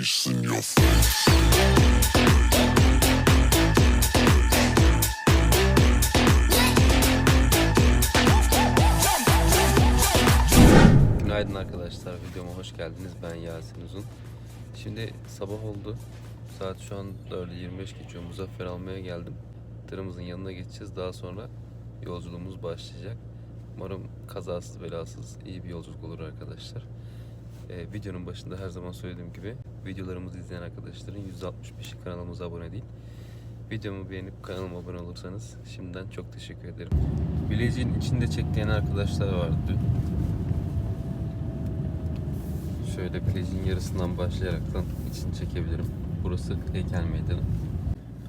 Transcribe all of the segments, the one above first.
face in your face. Günaydın arkadaşlar, videoma hoş geldiniz. Ben Yasin Uzun. Şimdi sabah oldu. Saat şu an 4.25 geçiyor. Muzaffer almaya geldim. Tırımızın yanına geçeceğiz. Daha sonra yolculuğumuz başlayacak. Umarım kazasız belasız iyi bir yolculuk olur arkadaşlar. Ee, videonun başında her zaman söylediğim gibi videolarımızı izleyen arkadaşların %65'i kanalımıza abone değil. Videomu beğenip kanalıma abone olursanız şimdiden çok teşekkür ederim. Bileziğin içinde çektiğin arkadaşlar vardı. Şöyle bileziğin yarısından başlayaraktan içini çekebilirim. Burası heykel meydanı.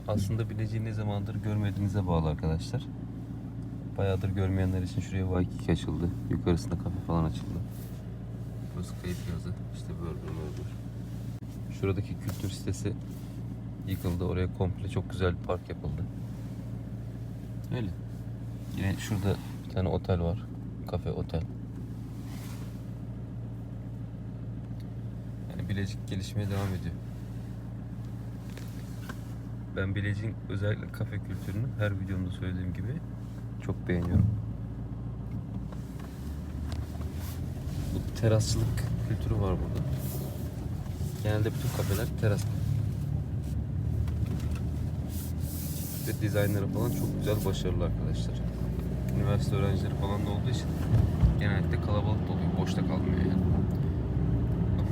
Aslında bileziği ne zamandır görmediğinize bağlı arkadaşlar. Bayağıdır görmeyenler için şuraya Waikiki açıldı. Yukarısında kafe falan açıldı. Burası kayıp yazı. İşte böyle böyle. Şuradaki kültür sitesi yıkıldı. Oraya komple çok güzel bir park yapıldı. Öyle. Yine şurada bir tane otel var. Kafe otel. Yani Bilecik gelişmeye devam ediyor. Ben Bilecik'in özellikle kafe kültürünü her videomda söylediğim gibi çok beğeniyorum. Bu terasçılık kültürü var burada. Genelde bütün kafeler teras. Ve dizaynları falan çok güzel, başarılı arkadaşlar. Üniversite öğrencileri falan da olduğu için genellikle kalabalık oluyor. Boşta kalmıyor yani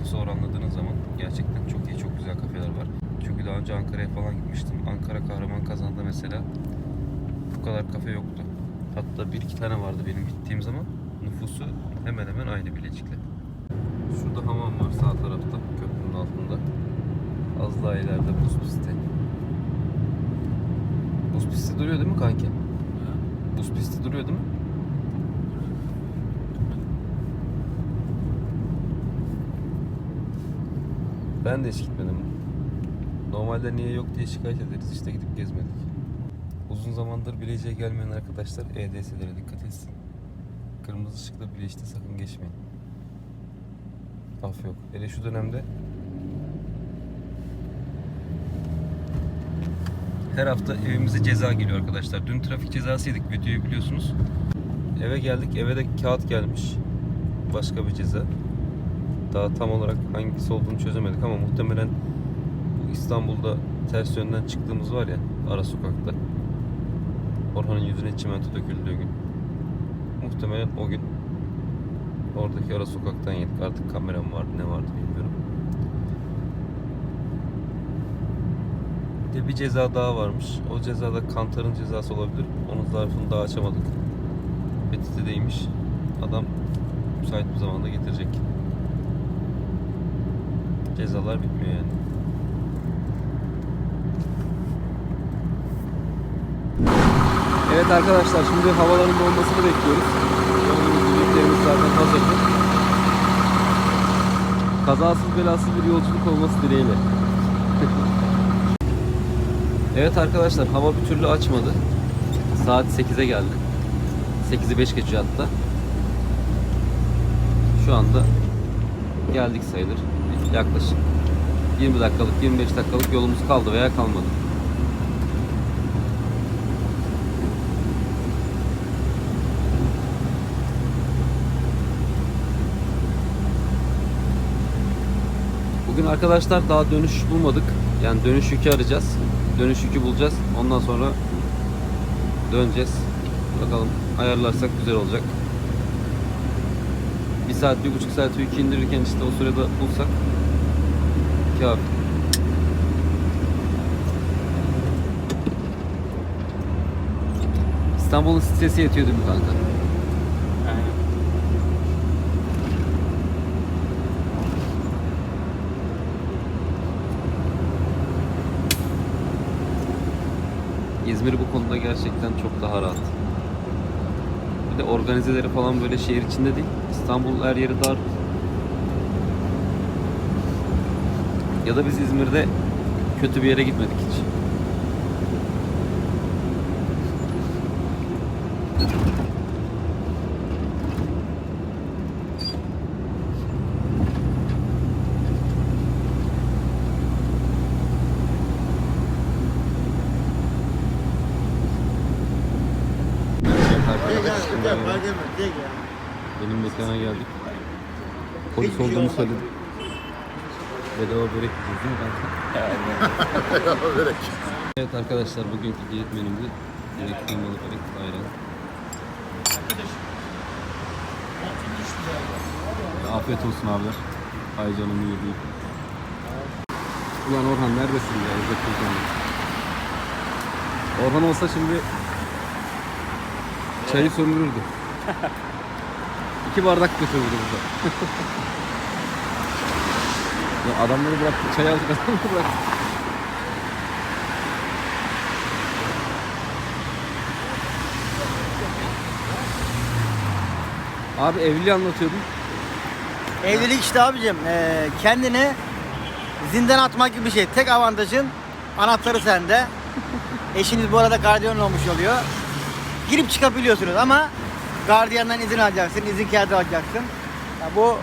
nüfusu oranladığınız zaman gerçekten çok iyi, çok güzel kafeler var. Çünkü daha önce Ankara'ya falan gitmiştim. Ankara Kahraman Kazan'da mesela bu kadar kafe yoktu. Hatta bir iki tane vardı benim gittiğim zaman. Nüfusu hemen hemen aynı Bilecik'le. Şurada hamam var sağ tarafta, köprünün altında. Az daha ileride buz pisti. Buz pisti duruyor değil mi kanki? Buz pisti duruyor değil mi? Ben de hiç gitmedim. Normalde niye yok diye şikayet ederiz. İşte gidip gezmedik. Uzun zamandır Bilecik'e gelmeyen arkadaşlar EDS'lere dikkat etsin. Kırmızı ışıkla Bilecik'te sakın geçmeyin. Af yok. Hele şu dönemde her hafta evimize ceza geliyor arkadaşlar. Dün trafik cezasıydık videoyu biliyorsunuz. Eve geldik. Eve de kağıt gelmiş. Başka bir ceza. Daha tam olarak hangisi olduğunu çözemedik ama muhtemelen bu İstanbul'da ters yönden çıktığımız var ya ara sokakta. Orhan'ın yüzüne çimento döküldüğü gün. Muhtemelen o gün oradaki ara sokaktan yedik. Artık kameram vardı ne vardı bilmiyorum. Bir de bir ceza daha varmış. O cezada kantarın cezası olabilir. Onun zarfını daha açamadık. Petitedeymiş. Adam müsait bir zamanda getirecek. Cezalar bitmiyor yani. Evet arkadaşlar şimdi havaların dolmasını bekliyoruz. İplerimiz zaten hazırdı. Kazasız belasız bir yolculuk olması dileğiyle. evet arkadaşlar hava bir türlü açmadı. Saat 8'e geldi. 8'i 5 geçiyor hatta. Şu anda geldik sayılır. Yaklaşık 20 dakikalık 25 dakikalık yolumuz kaldı veya kalmadı. Bugün arkadaşlar daha dönüş bulmadık. Yani dönüş yükü arayacağız. Dönüş yükü bulacağız. Ondan sonra döneceğiz. Bakalım ayarlarsak güzel olacak. Bir saat, bir buçuk saat yükü indirirken işte o sırada bulsak kafi. İstanbul'un stresi yetiyor değil kanka? İzmir bu konuda gerçekten çok daha rahat. Bir de organizeleri falan böyle şehir içinde değil. İstanbul her yeri dar. Ya da biz İzmir'de kötü bir yere gitmedik hiç. gelmedi. Direkt ya. Benim mekana geldik. Polis Hiçbir şey olduğumu olmadı. Söyledim. Bedava börek yiyeceğiz değil mi kanka? Evet arkadaşlar bugünkü diyet menümüzü direkt kıymalı börek ayran. Afiyet olsun abiler. Ay canım değil. Ulan Orhan neredesin ya? Orhan olsa şimdi çayı sömürürdü. İki bardak götürdü burada. Ya adamları bıraktı, çay aldık adamları bıraktı. Abi evliliği anlatıyordum. Evlilik işte abicim. Ee, kendini zindan atmak gibi bir şey. Tek avantajın anahtarı sende. Eşiniz bu arada gardiyan olmuş oluyor. Girip çıkabiliyorsunuz ama gardiyandan izin alacaksın, izin kağıdı alacaksın. Ya bu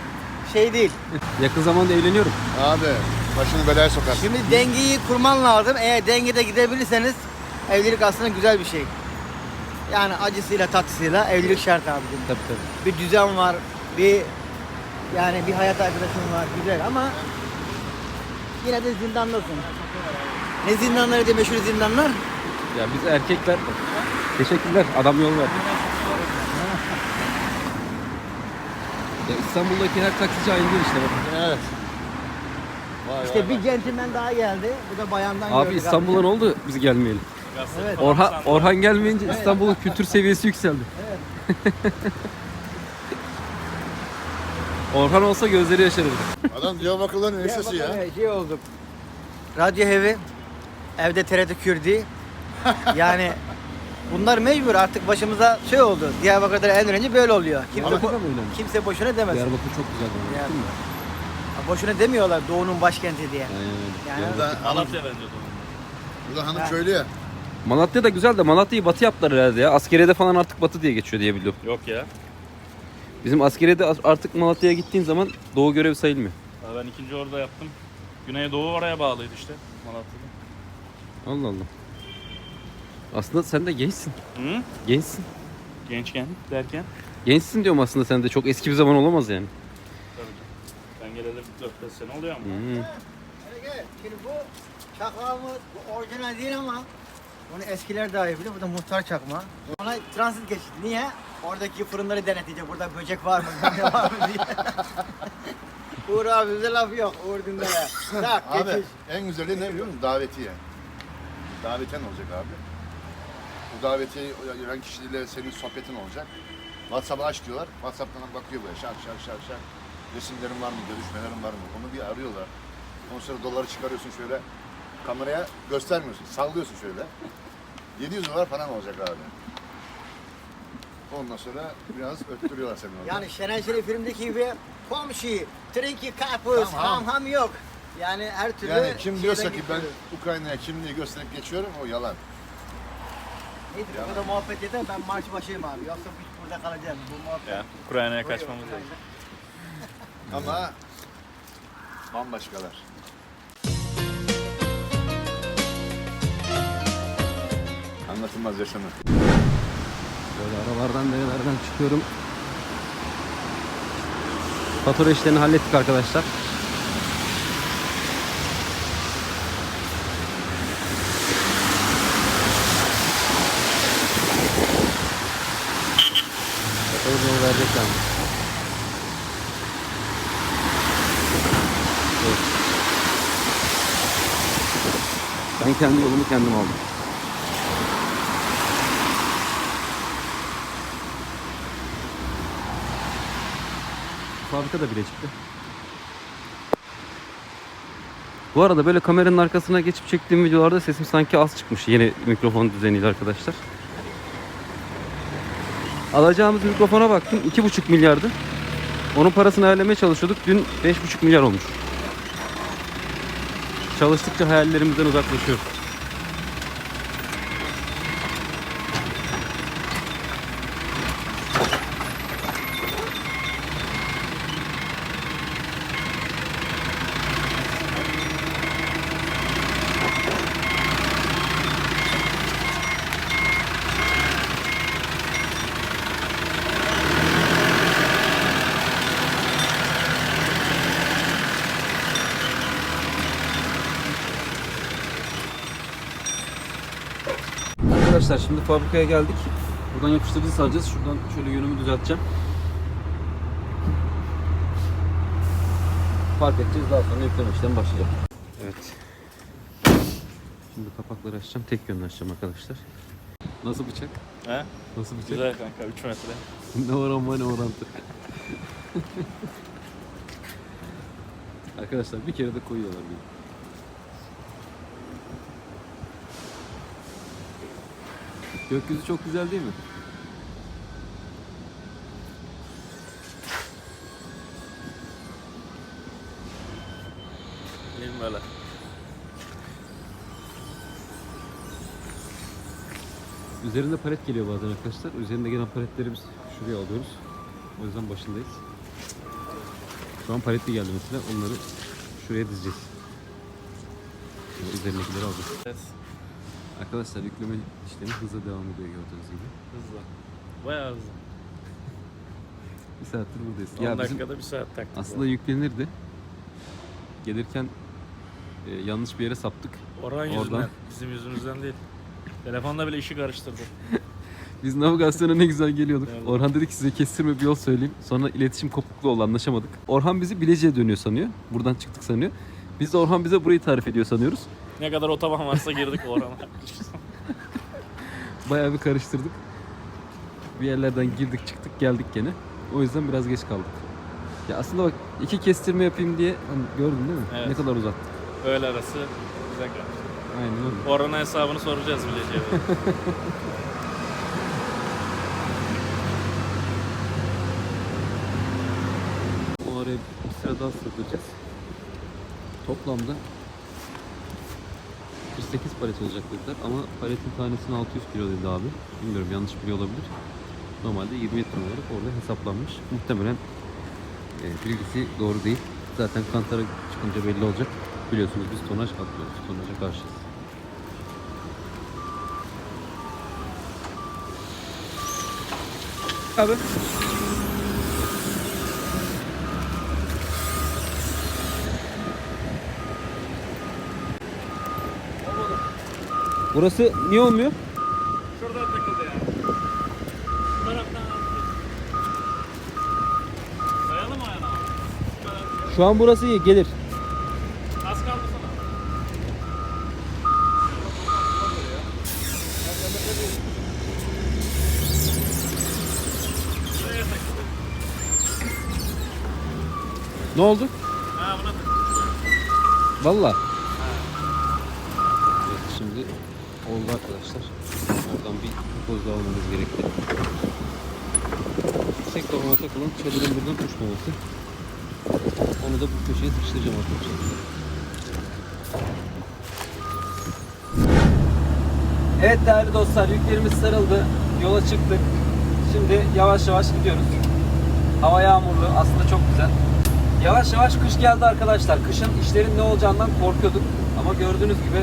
şey değil. Yakın zamanda evleniyorum. Abi başını belaya sokar. Şimdi dengeyi kurman lazım. Eğer dengede gidebilirseniz evlilik aslında güzel bir şey. Yani acısıyla tatlısıyla evlilik şart abicim. Tabii tabii. bir düzen var, bir yani bir hayat arkadaşın var, güzel ama yine de zindandasın. Ne zindanları diye meşhur zindanlar? Ya biz erkekler teşekkürler adam yol verdi. Ya İstanbul'daki her taksici aynı değil işte bakın. Evet. Vay İşte vay bir vay. centilmen daha geldi. Bu da bayandan Abi gördük İstanbul'a ne oldu biz gelmeyelim? Evet. Orhan, Orhan gelmeyince İstanbul'un kültür seviyesi yükseldi. Orhan olsa gözleri yaşarırdı. Adam Diyarbakır'ın Ya üniversitesi ya. Şey olduk. Radyo hevi, evde TRT Kürdi. yani bunlar mecbur artık başımıza şey oldu. Diyarbakır'da en önce böyle oluyor. Kimse, bo- mı öyle mi? kimse boşuna demez. Diyarbakır çok güzel bana. Ya. Gittin mi? Boşuna demiyorlar doğunun başkenti diye. Aynen öyle. Yani-. Burada hanım, Malatya bence de. burada hanım Ha. köylü ya. Malatya da güzel de Malatya'yı batı yaptılar herhalde ya. Askeriyede falan artık batı diye geçiyor diye biliyorum. Yok ya. Bizim askeriyede as- artık Malatya'ya gittiğin zaman doğu görevi sayılmıyor. Ya Ben ikinci orada yaptım. Güneydoğu oraya bağlıydı işte Malatya'da. Allah Allah. Aslında sen de gençsin. Hı? Gençsin. Gençken derken Gençsin diyorum aslında sen de çok eski bir zaman olamaz yani. ben geleli 4-5 sene oluyor ama. Hmm. Şimdi bu çakmağımız bu orijinal değil ama bunu eskiler daha iyi bilir. Bu da muhtar çakma. Ona transit geçti. Niye? Oradaki fırınları denetleyecek. Burada böcek var mı? Ne var mı diye. Uğur abi bize laf yok. Uğur Dündar'a. Tak Abi geçiş. en güzeli ne biliyor musun? Davetiye. Davetiyen olacak abi. Bu davetiyeyi veren kişiyle senin sohbetin olacak. WhatsApp'ı aç diyorlar. WhatsApp'tan bakıyor böyle şak şak şak şak. Resimlerin var mı, görüşmelerin var mı? Onu bir arıyorlar. Ondan sonra doları çıkarıyorsun şöyle. Kameraya göstermiyorsun. Sallıyorsun şöyle. 700 dolar falan olacak abi. Ondan sonra biraz öttürüyorlar seni orada. Yani Şener Şerif filmdeki gibi komşu, trinki kapus, Tamam. ham ham yok. Yani her türlü Yani kim şeyden diyorsa ki ben geçiyoruz. Ukrayna'ya kimliği gösterip geçiyorum o yalan. Nedir bu kadar muhabbet yeter ben marş başıyım abi. Yoksa biz burada kalacağız. Bu muhabbet. Ya Ukrayna'ya kaçmamız lazım. Ama bambaşkalar. Anlatılmaz yaşanır. Böyle aralardan nerelerden çıkıyorum. Fatura işlerini hallettik arkadaşlar. Verecekler mi? Evet. Ben kendi yolumu kendim aldım. Fabrika da Bilecik'te. Bu arada böyle kameranın arkasına geçip çektiğim videolarda sesim sanki az çıkmış yeni mikrofon düzeniyle arkadaşlar. Alacağımız mikrofona baktım 2,5 milyardı. Onun parasını ayarlamaya çalışıyorduk. Dün 5,5 milyar olmuş. Çalıştıkça hayallerimizden uzaklaşıyoruz. Arkadaşlar şimdi fabrikaya geldik. Buradan yapıştırıcı saracağız. Şuradan şöyle yönümü düzelteceğim. Fark edeceğiz daha sonra yükleme işlemi başlayacak. Evet. Şimdi kapakları açacağım. Tek yönlü açacağım arkadaşlar. Nasıl bıçak? He? Nasıl bıçak? Güzel kanka 3 metre. ne oran var ne orantı. Arkadaşlar bir kere de koyuyorlar beni. Gökyüzü çok güzel değil mi? Benim böyle. Üzerinde palet geliyor bazen arkadaşlar. Üzerinde gelen paletleri biz şuraya alıyoruz. O yüzden başındayız. Şu an paletli geldi mesela. Onları şuraya dizeceğiz. Üzerindekileri alacağız. Evet. Arkadaşlar yükleme işlemi hızla devam ediyor gördüğünüz gibi. Hızlı. Bayağı hızlı. Bir saattir buradayız. 10 Ya bizim dakikada bir saat taktık. aslında yüklenirdi. Gelirken e, yanlış bir yere saptık. Orhan yüzünden. oradan- Bizim yüzümüzden değil. Telefonda bile işi karıştırdı. Biz navigasyona ne güzel geliyorduk. Evet. Orhan dedi ki size kestirme bir yol söyleyeyim. Sonra iletişim kopukluğu oldu anlaşamadık. Orhan bizi Bilecik'e dönüyor sanıyor. Buradan çıktık sanıyor. Biz de Orhan bize burayı tarif ediyor sanıyoruz. Ne kadar otoban varsa girdik Orhan'a. Bayağı bir karıştırdık. Bir yerlerden girdik çıktık geldik gene. O yüzden biraz geç kaldık. Ya aslında bak iki kestirme yapayım diye hani gördün değil mi? Evet. Ne kadar uzattık. Öğle arası güzel kalmış. Aynen öyle. Orhan'a hesabını soracağız bileceği. O araya bir sıra daha sığdıracağız. Toplamda 48 palet olacak dediler ama paletin tanesini 600 kilo dedi abi. Bilmiyorum yanlış biliyor olabilir. Normalde 27 ton olarak orada hesaplanmış. Muhtemelen e, bilgisi doğru değil. Zaten kantara çıkınca belli olacak. Biliyorsunuz biz tonaj atmıyoruz. Tonaja karşıyız. Abi. Burası niye olmuyor? Şuradan takıldı ya. Bu taraftan Sayalım ayağına? Kadar. Şu an burası iyi gelir. Az kaldı sana. Şuraya takıldı. Ne oldu? Ha buna takıldı. Valla. Evet şimdi oldu arkadaşlar. Oradan bir poz daha almamız gerekti. Yüksek tabana takılan çadırın buradan uçmaması. Onu da bu köşeye sıkıştıracağım arkadaşlar. Evet değerli dostlar yüklerimiz sarıldı. Yola çıktık. Şimdi yavaş yavaş gidiyoruz. Hava yağmurlu aslında çok güzel. Yavaş yavaş kış geldi arkadaşlar. Kışın işlerin ne olacağından korkuyorduk. Ama gördüğünüz gibi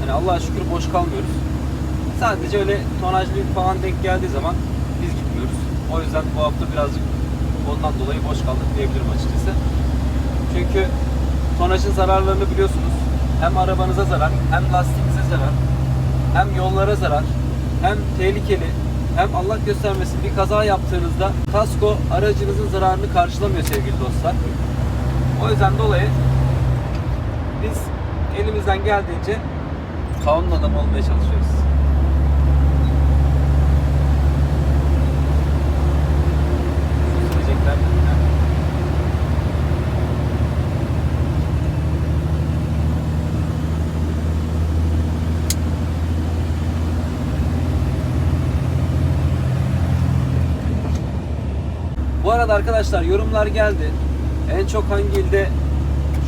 hani Allah'a şükür boş kalmıyoruz. Sadece öyle tonaj büyük falan denk geldiği zaman. O yüzden bu hafta birazcık ondan dolayı boş kaldık diyebilirim açıkçası. Çünkü tonajın zararlarını biliyorsunuz. Hem arabanıza zarar, hem lastiğinize zarar, hem yollara zarar, hem tehlikeli, hem Allah göstermesin bir kaza yaptığınızda kasko aracınızın zararını karşılamıyor sevgili dostlar. O yüzden dolayı biz elimizden geldiğince kanun adamı olmaya çalışıyoruz. Şu sürecekler. Bu arada arkadaşlar yorumlar geldi. En çok hangi ilde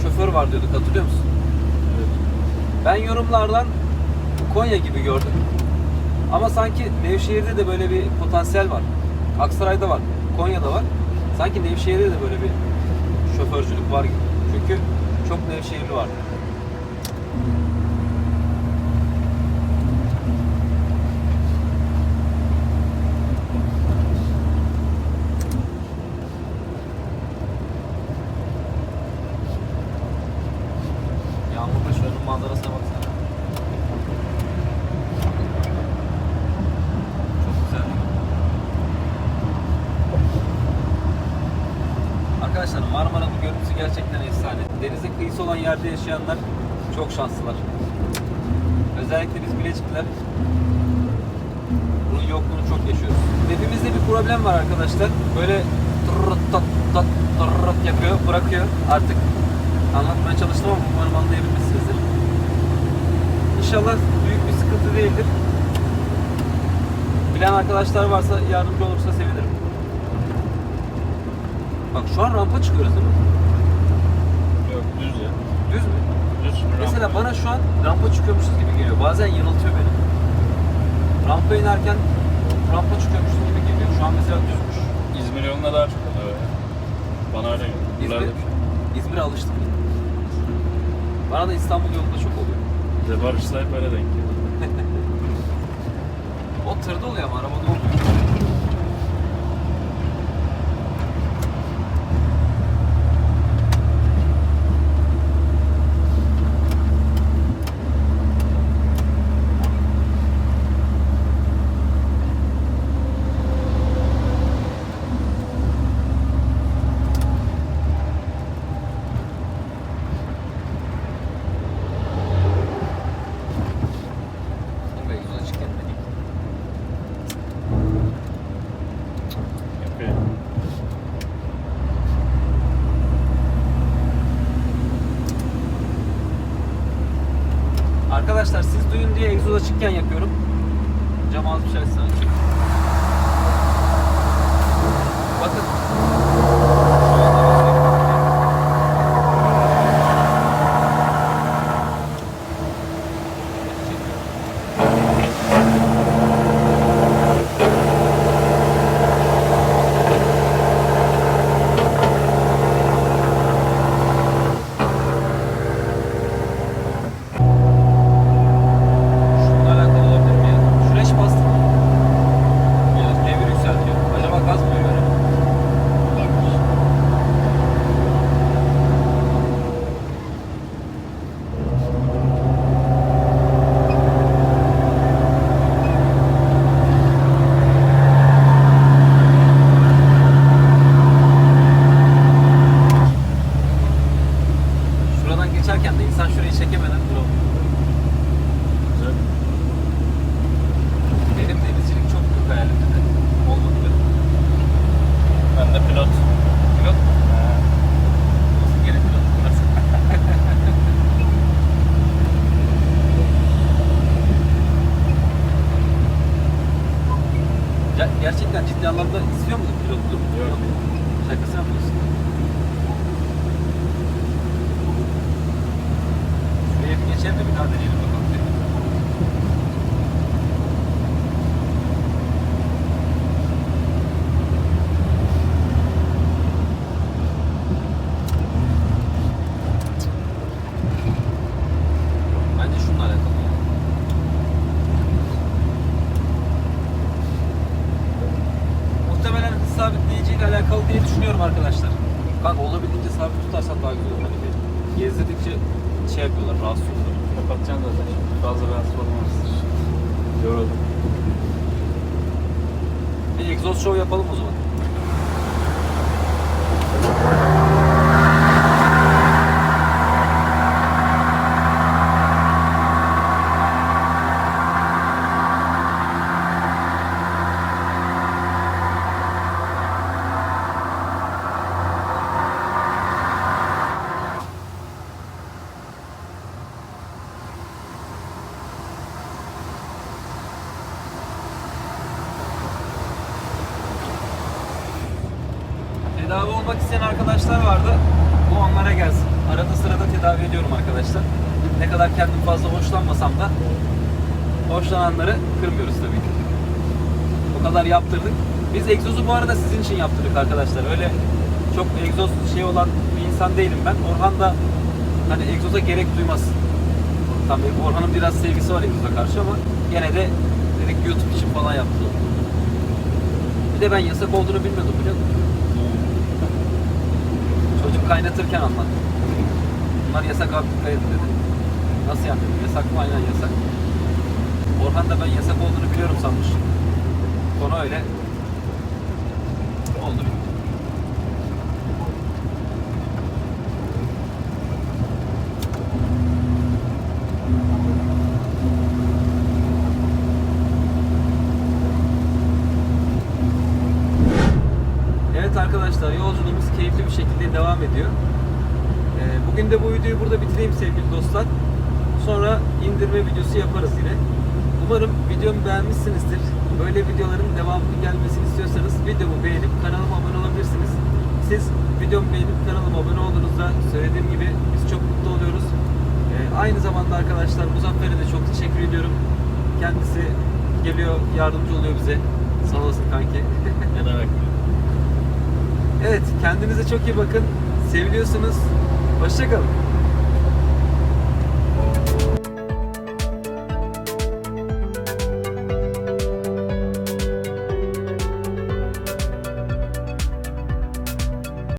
şoför var diyorduk hatırlıyor musun? Ben yorumlardan Konya gibi gördüm. Ama sanki Nevşehir'de de böyle bir potansiyel var. Aksaray'da var, Konya'da var. Sanki Nevşehir'de de böyle bir şoförcülük var gibi. Çünkü çok Nevşehirli var. Arkadaşlar Marmara'nın görüntüsü gerçekten efsane. Denize kıyısı olan yerde yaşayanlar çok şanslılar. Özellikle biz Bilecikliler bunun yokluğunu çok yaşıyoruz. Nefimizde bir problem var arkadaşlar. Böyle tırrıt tat tat tırrıt yapıyor, bırakıyor artık. Anlatmaya çalıştım ama umarım anlayabilmişsinizdir. İnşallah büyük bir sıkıntı değildir. Bilen arkadaşlar varsa yardımcı olursa sevinirim. Bak şu an rampa çıkıyoruz değil mi? Yok düz ya. Düz mü? Düz. Mesela rampa. bana şu an rampa çıkıyormuşuz gibi geliyor. Bazen yanıltıyor beni. Rampa inerken rampa çıkıyormuşuz gibi geliyor. Şu an mesela düzmüş. İzmir yolunda daha çok oluyor ya. Bana öyle geliyor. İzmir, şey. İzmir'e alıştık. Bana da İstanbul yolunda çok oluyor. Bize Barış'la hep öyle denk geliyor. O tırda oluyor ama arabada olmuyor. Yapıyorlar, rahatsız oluyorlar. Kapatacağım zaten şimdi. Fazla rahatsız olmazsın. Yoruldum. Bir egzoz show yapalım o zaman. Tedavi olmak isteyen arkadaşlar vardı. Bu onlara gelsin. Arada sırada tedavi ediyorum arkadaşlar. Ne kadar kendim fazla hoşlanmasam da hoşlananları kırmıyoruz tabii ki. O kadar yaptırdık. Biz egzozu bu arada sizin için yaptırdık arkadaşlar. Öyle çok egzoz şey olan bir insan değilim ben. Orhan da hani egzoza gerek duymaz. Tabii Orhan'ın biraz sevgisi var egzoza karşı ama gene de dedik YouTube için falan yaptı. Bir de ben yasak olduğunu bilmiyordum biliyor musun? Çocuk kaynatırken anlattı. Bunlar yasak abi dikkat dedi. Nasıl yani dedim. Yasak mı? Aynen yasak. Orhan da ben yasak olduğunu biliyorum sanmış. Konu öyle. Oldu. Evet arkadaşlar yolculuğumuz keyifli bir şekilde devam ediyor. Bugün de bu videoyu burada bitireyim sevgili dostlar. Sonra indirme videosu yaparız yine. Umarım videomu beğenmişsinizdir. Böyle videoların devamlı gelmesini istiyorsanız videomu beğenip kanalıma abone olabilirsiniz. Siz videomu beğenip kanalıma abone olduğunuzda söylediğim gibi biz çok mutlu oluyoruz. Ee, aynı zamanda arkadaşlar Muzaffer'e de çok teşekkür ediyorum. Kendisi geliyor, yardımcı oluyor bize. Sağ olasın kanki. Evet, kendinize çok iyi bakın. Seviliyorsunuz. Hoşçakalın.